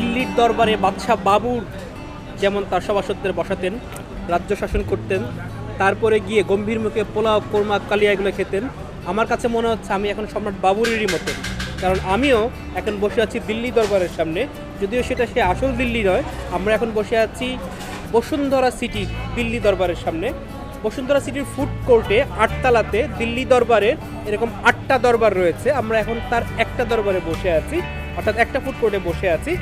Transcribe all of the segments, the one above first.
দিল্লির দরবারে বাদশাহ বাবুর যেমন তার সভাসদদের বসাতেন, রাজ্য শাসন করতেন, তারপরে গিয়ে গম্ভীর মুখে পোলাও, কোরমা কালিয়া এগুলো খেতেন। আমার কাছে মনে হচ্ছে আমি এখন সম্রাট বাবুরেরই মতন। কারণ আমিও এখন বসে আছি দিল্লি দরবারের সামনে। যদিও সেটা সে আসল দিল্লি নয়, আমরা এখন বসে আছি বসুন্ধরা সিটি দিল্লি দরবারের সামনে। বসুন্ধরা সিটির ফুড কোর্টে আটতলাতে দিল্লি দরবারের এরকম আটটা দরবার রয়েছে। আমরা এখন তার একটা দরবারে বসে আছি, অর্থাৎ একটা ফুড কোর্টে বসে আছি।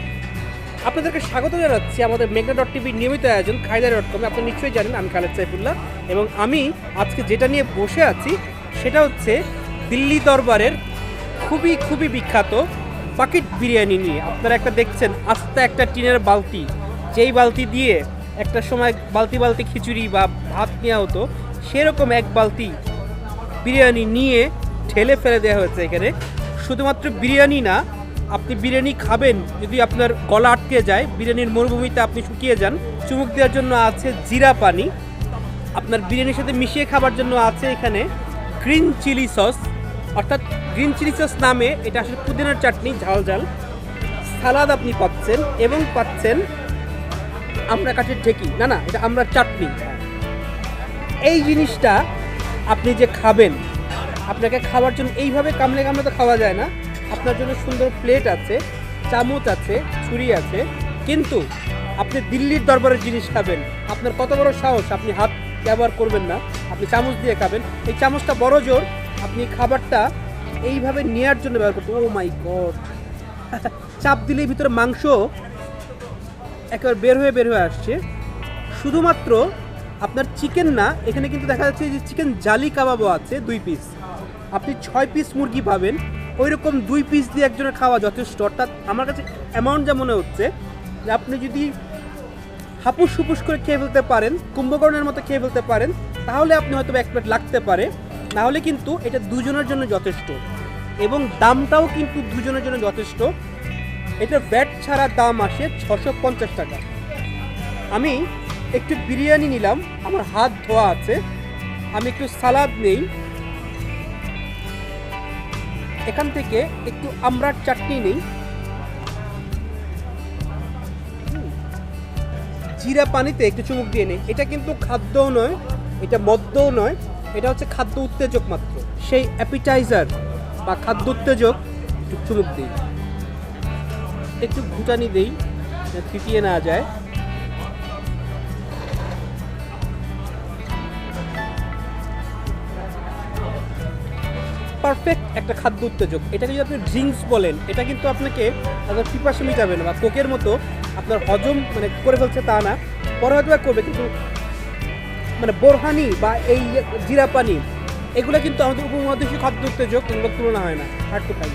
আপনাদেরকে স্বাগত জানাচ্ছি আমাদের মেঘনা ডট টিভির নিয়মিত আয়োজন খাইদার ডট কমে আপনি নিশ্চয়ই জানেন, আমি খালেদ সাইফুল্লাহ এবং আমি আজকে যেটা নিয়ে বসে আছি সেটা হচ্ছে দিল্লি দরবারের খুবই খুবই বিখ্যাত বাকেট বিরিয়ানি নিয়ে। আপনারা একটা দেখছেন, আস্তে একটা টিনের বালতি। যেই বালতি দিয়ে একটা সময় বালতি বালতি খিচুড়ি বা ভাত নেওয়া হতো, সেরকম এক বালতি বিরিয়ানি নিয়ে ঠেলে ফেলে দেওয়া হয়েছে এখানে। শুধুমাত্র বিরিয়ানি না আপনি বিরিয়ানি খাবেন, যদি আপনার গলা আটকে যায়, বিরিয়ানির মরুভূমিতে আপনি শুকিয়ে যান, চুমুক দেওয়ার জন্য আছে জিরা পানি, আপনার বিরিয়ানির সাথে মিশিয়ে খাবার জন্য আছে এখানে গ্রিন চিলি সস, অর্থাৎ গ্রিন চিলি সস নামে এটা আসলে পুদিনার চাটনি, ঝাল ঝাল। সালাদ আপনি পাচ্ছেন এবং পাচ্ছেন আমরা কাঠের ঢেকি, না না, এটা আমরা চাটনি। এই জিনিসটা আপনি যে খাবেন, আপনাকে খাওয়ার জন্য এইভাবে কামড়ে কামড়ে তো খাওয়া যায় না। আপনার জন্য সুন্দর প্লেট আছে, চামচ আছে, ছুরি আছে, কিন্তু আপনি দিল্লির দরবারের জিনিস খাবেন, আপনার কত বড় সাহস, আপনি হাত ব্যবহার করবেন না, আপনি চামচ দিয়ে খাবেন। এই চামচটা বড় জোর, আপনি খাবারটা এইভাবে নেওয়ার জন্য ব্যবহার করতে ও মাই গড চাপ দিলে ভিতরে মাংস একেবারে বের হয়ে বের হয়ে আসছে। শুধুমাত্র আপনার চিকেন না, এখানে কিন্তু দেখা যাচ্ছে যে চিকেন জালি কাবাবও আছে, দুই পিস আপনি ছয় পিস মুরগি পাবেন ওই রকম দুই পিস দিয়ে একজনের খাওয়া যথেষ্ট। অর্থাৎ আমার কাছে অ্যামাউন্ট যা মনে হচ্ছে, যে আপনি যদি হাপুস হুপুস করে খেয়ে ফেলতে পারেন, কুম্ভকর্ণের মতো খেয়ে ফেলতে পারেন, তাহলে আপনি হয়তো এক প্লেট লাগতে পারে। না হলে কিন্তু এটা দুজনের জন্য যথেষ্ট। এবং দামটাও কিন্তু দুজনের জন্য যথেষ্ট। এটা ব্যাট ছাড়া দাম আসে ছশো পঞ্চাশ টাকা। আমি একটু বিরিয়ানি নিলাম, আমার হাত ধোয়া আছে, আমি একটু সালাদ নেই। এখান থেকে একটু আমরার চাটনি নেই। জিরা পানিতে একটু চুমুক দিয়ে নেই। এটা কিন্তু খাদ্যও নয়, এটা মদ্যও নয়, এটা হচ্ছে খাদ্য উত্তেজক মাত্র। সেই অ্যাপিটাইজার বা খাদ্য উত্তেজক একটু চুমুক দিই। একটু ঘুটানি দিই থিতিয়ে না যায়। পারফেক্ট একটা খাদ্য উত্তেজক। এটাকে যদি আপনি ড্রিঙ্কস বলেন, এটা কিন্তু আপনাকে আপনার পিপাসা মিটাবে না বা কোকের মতো আপনার হজম মানে করে ফেলছে তা না। পরে হয়তো করবে, কিন্তু মানে বোরহানি বা এই জিরা পানি এগুলো কিন্তু আমাদের উপমহাদেশীয় খাদ্য উত্তেজক এগুলোর তুলনা হয় না টু খাই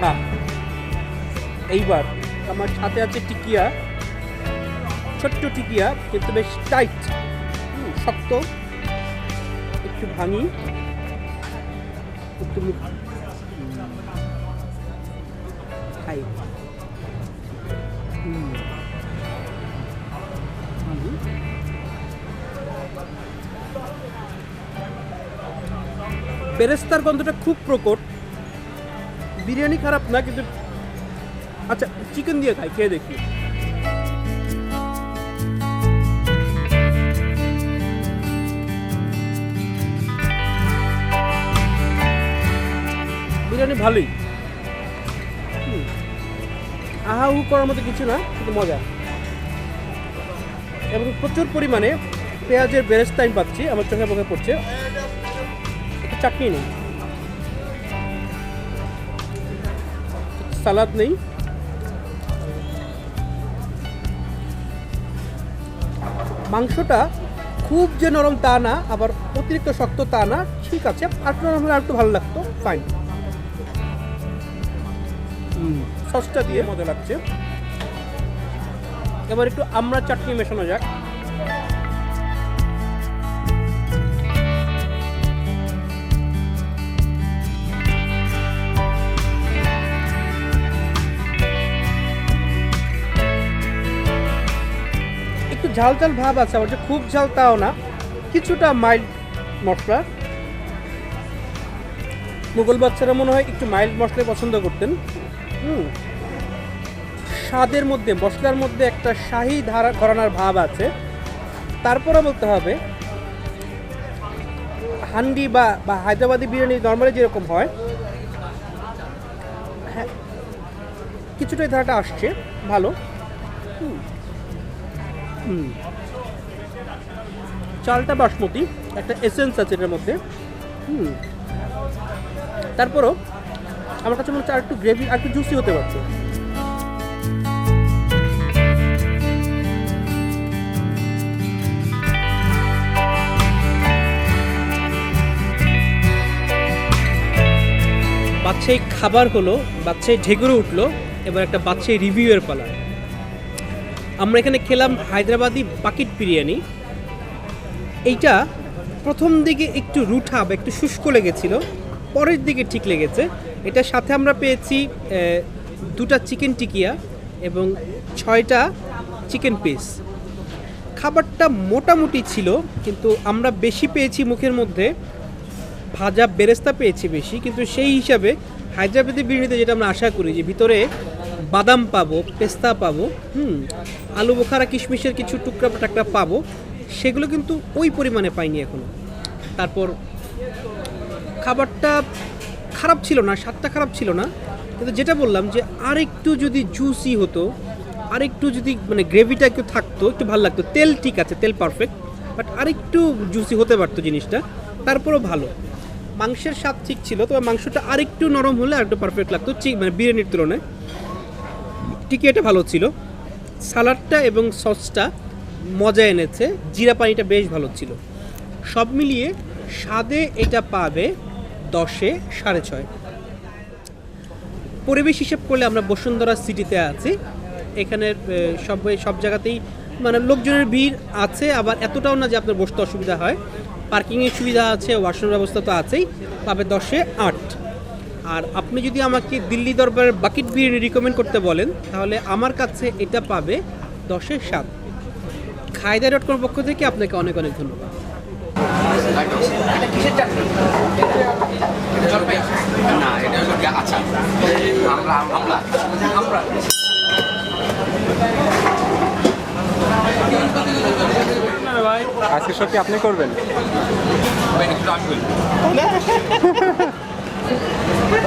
হ্যাঁ। এইবার আমার সাথে আছে টিকিয়া, ছোট্ট টিকিয়া, কিন্তু বেশ টাইট শক্ত, একটু ভাঙি। খাই। বেরেস্তার গন্ধটা খুব প্রকট। বিরিয়ানি খারাপ না, কিন্তু আচ্ছা চিকেন দিয়ে খাই, খেয়ে দেখি। ভালোই। আহা, হু করার মতো কিছু না, কিন্তু মজা। এবং প্রচুর পরিমাণে পেঁয়াজের বেরেস্তা আমি পাচ্ছি, আমার চোখে মুখে পড়ছে। চাটনি নেই। সালাদ নেই। মাংসটা খুব যে নরম তা না, আবার অতিরিক্ত শক্ত তা না, ঠিক আছে নরম আর একটু ভালো লাগতো ফাইন সসটা দিয়ে মজা লাগছে। এবার একটু আমরা চাটনি মেশানো যাক। একটু ঝাল ঝাল ভাব আছে আবার যে খুব ঝাল তাও না, কিছুটা মাইল্ড মশলা। মুঘল বাচ্চারা মনে হয় একটু মাইল্ড মশলাই পছন্দ করতেন। হুম। স্বাদের মধ্যে, মশলার মধ্যে একটা শাহি ধারা ঘরানার ভাব আছে। তারপরে বলতে হবে, হান্ডি বা বা হায়দ্রাবাদি বিরিয়ানি নর্মালি যেরকম হয় হ্যাঁ কিছুটা এই ধারাটা আসছে, ভালো। চালটা বাসমতি, একটা এসেন্স আছে এটার মধ্যে। হুম। তারপরও আমার কাছে মনে হচ্ছে আর একটু গ্রেভি আর একটু জুসি হতে পারছে। বাচ্চাই খাবার হলো বাচ্চাই ঢেকুরে উঠল, এবার একটা বাচ্চাই রিভিউয়ের পালা। আমরা এখানে খেলাম হায়দ্রাবাদি বাকিট বিরিয়ানি। এইটা প্রথম দিকে একটু রুঠা বা একটু শুষ্ক লেগেছিল, পরের দিকে ঠিক লেগেছে। এটার সাথে আমরা পেয়েছি দুটা চিকেন টিকিয়া এবং ছয়টা চিকেন পিস। খাবারটা মোটামুটি ছিল, কিন্তু আমরা বেশি পেয়েছি মুখের মধ্যে। ভাজা বেরেস্তা পেয়েছি বেশি, কিন্তু সেই হিসাবে হায়দ্রাবাদি বিরিয়ানিতে যেটা আমরা আশা করি যে ভিতরে বাদাম পাবো, পেস্তা পাবো, হুম, আলু বোখারা, কিশমিশের কিছু টুকরা টাকরা পাবো, সেগুলো কিন্তু ওই পরিমাণে পাইনি এখনও। তারপর খাবারটা খারাপ ছিল না, স্বাদটা খারাপ ছিল না। কিন্তু যেটা বললাম যে আরেকটু যদি জুসি হতো, আরেকটু যদি মানে গ্রেভিটা একটু থাকতো, একটু ভালো লাগতো, তেল ঠিক আছে, তেল পারফেক্ট বাট আরেকটু জুসি হতে পারতো জিনিসটা, তারপরও ভালো। মাংসের স্বাদ ঠিক ছিল, তবে মাংসটা আরেকটু নরম হলে আরেকটু পারফেক্ট লাগতো, ঠিক মানে বিরিয়ানির তুলনায়। টিকিয়াটা ভালো ছিল। সালাডটা এবং সসটা মজা এনেছে, জিরা পানিটা বেশ ভালো ছিল। সব মিলিয়ে স্বাদে এটা পাবে দশে সাড়ে ছয়। পরিবেশ হিসেব করলে আমরা বসুন্ধরা সিটিতে আছি। এখানের সব সব জায়গাতেই মানে লোকজনের ভিড় আছে, আবার এতটাও না যে আপনার বসতে অসুবিধা হয়। পার্কিংয়ের সুবিধা আছে ওয়াশরুম ব্যবস্থা তো আছেই পাবে দশে আট। আর আপনি যদি আমাকে দিল্লি দরবারের বাকিট বিরিয়ানি রিকমেন্ড করতে বলেন, তাহলে আমার কাছে এটা পাবে দশে সাত। খায়দা ডট কম পক্ষ থেকে আপনাকে অনেক অনেক ধন্যবাদ। না এটা হলো আচার আমরা আমরা আমরা আজকে সত্যি আপনি করবেন?